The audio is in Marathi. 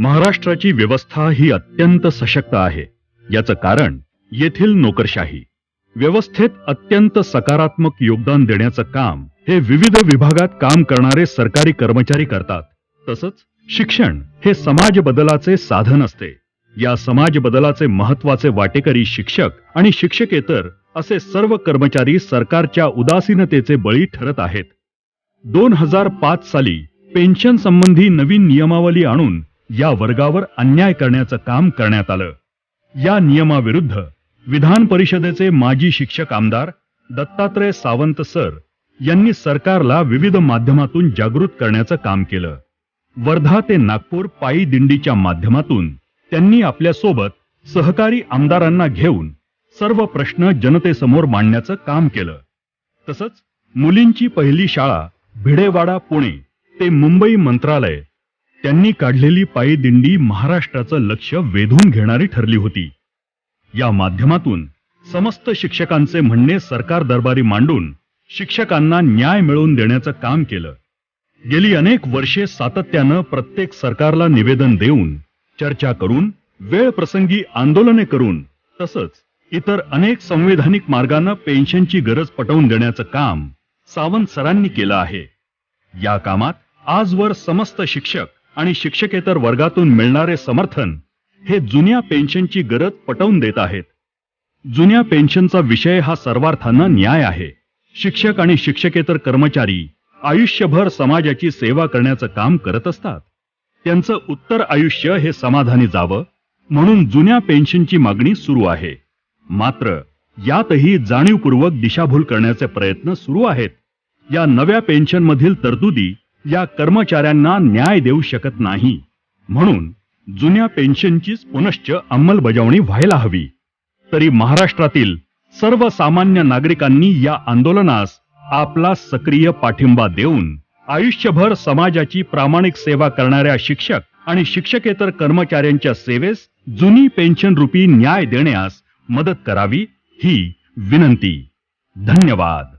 महाराष्ट्राची व्यवस्था ही अत्यंत सशक्त आहे. याचं कारण येथील नोकरशाही. व्यवस्थेत अत्यंत सकारात्मक योगदान देण्याचं काम हे विविध विभागात काम करणारे सरकारी कर्मचारी करतात. तसंच शिक्षण हे समाज बदलाचे साधन असते. या समाज बदलाचे महत्त्वाचे वाटेकरी शिक्षक आणि शिक्षकेतर असे सर्व कर्मचारी सरकारच्या उदासीनतेचे बळी ठरत आहेत. दोन हजार पाच साली पेन्शन संबंधी नवीन नियमावली आणून या वर्गावर अन्याय करण्याचं काम करण्यात आलं. या नियमाविरुद्ध विधान परिषदेचे माजी शिक्षक आमदार दत्तात्रय सावंत सर यांनी सरकारला विविध माध्यमातून जागृत करण्याचं काम केलं. वर्धा ते नागपूर पायी दिंडीच्या माध्यमातून त्यांनी आपल्यासोबत सहकारी आमदारांना घेऊन सर्व प्रश्न जनतेसमोर मांडण्याचं काम केलं. तसंच मुलींची पहिली शाळा भिडेवाडा पुणे ते मुंबई मंत्रालय त्यांनी काढलेली पायीदिंडी महाराष्ट्राचं लक्ष वेधून घेणारी ठरली होती. या माध्यमातून समस्त शिक्षकांचे म्हणणे सरकार दरबारी मांडून शिक्षकांना न्याय मिळवून देण्याचं काम केलं. गेली अनेक वर्षे सातत्यानं प्रत्येक सरकारला निवेदन देऊन चर्चा करून वेळ प्रसंगी आंदोलने करून तसंच इतर अनेक संवैधानिक मार्गानं पेन्शनची गरज पटवून देण्याचं काम सावंत सरांनी केलं आहे. या कामात आजवर समस्त शिक्षक आणि शिक्षकेतर वर्गातून मिळणारे समर्थन हे जुन्या पेन्शनची गरज पटवून देत आहेत. जुन्या पेन्शनचा विषय हा सर्वार्थांना न्याय आहे. शिक्षक आणि शिक्षकेतर कर्मचारी आयुष्यभर समाजाची सेवा करण्याचं काम करत असतात. त्यांचं उत्तर आयुष्य हे समाधानी जावं म्हणून जुन्या पेन्शनची मागणी सुरू आहे. मात्र यातही जाणीवपूर्वक दिशाभूल करण्याचे प्रयत्न सुरू आहेत. या नव्या पेन्शनमधील तरतुदी या कर्मचाऱ्यांना न्याय देऊ शकत नाही. म्हणून जुन्या पेन्शनचीच पुनश्च अंमलबजावणी व्हायला हवी. तरी महाराष्ट्रातील सर्वसामान्य नागरिकांनी या आंदोलनास आपला सक्रिय पाठिंबा देऊन आयुष्यभर समाजाची प्रामाणिक सेवा करणाऱ्या शिक्षक आणि शिक्षकेतर कर्मचाऱ्यांच्या सेवेस जुनी पेन्शन रूपी न्याय देण्यास मदत करावी ही विनंती. धन्यवाद.